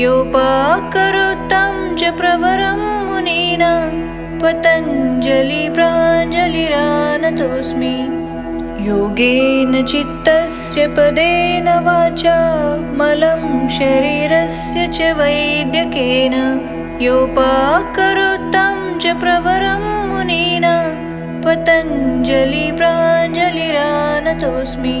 योपाकरोत्तं च प्रवरं मुनीना पतञ्जलिप्राञ्जलिरानतोऽस्मि। योगेन चित्तस्य पदेन वाचा मलं शरीरस्य च वैद्यकेन। योपाकरोत्तं च प्रवरं मुनीना पतञ्जलिप्राञ्जलिरानतोऽस्मि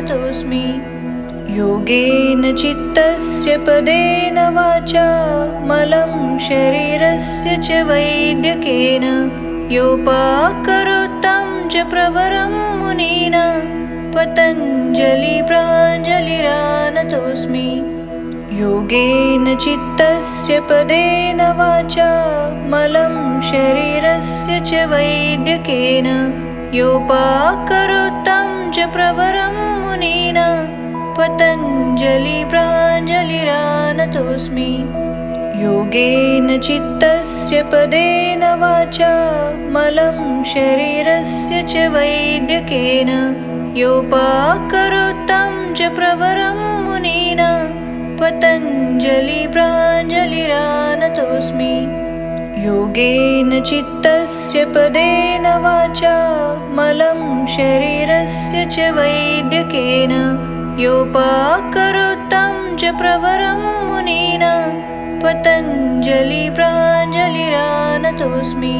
पतञ्जलिप्राञ्जलिरानतोऽस्मि योगेन चित्तस्य पदेन वाचा मलं शरीरस्य च वैद्यकेन। योपाकरोत्तं च प्रवरं मुनीना पतञ्जलिप्राञ्जलिरानतोऽस्मि। योगेन चित्तस्य पदेन वाचा मलं शरीरस्य च वैद्यकेन। योपाकरोत्तं च प्रवरं मुनीना पतञ्जलिप्राञ्जलिरानतोऽस्मि योगेन चित्तस्य पदेन वाचा मलं शरीरस्य च वैद्यकेन। योपाकरोत्तं च प्रवरं मुनीना पतञ्जलिप्राञ्जलिरानतोऽस्मि योगेन चित्तस्य पदेन वाचा मलं शरीरस्य च वैद्यकेन। योपाकरोत्तं च प्रवरं मुनीना पतञ्जलिप्राञ्जलिरानतोऽस्मि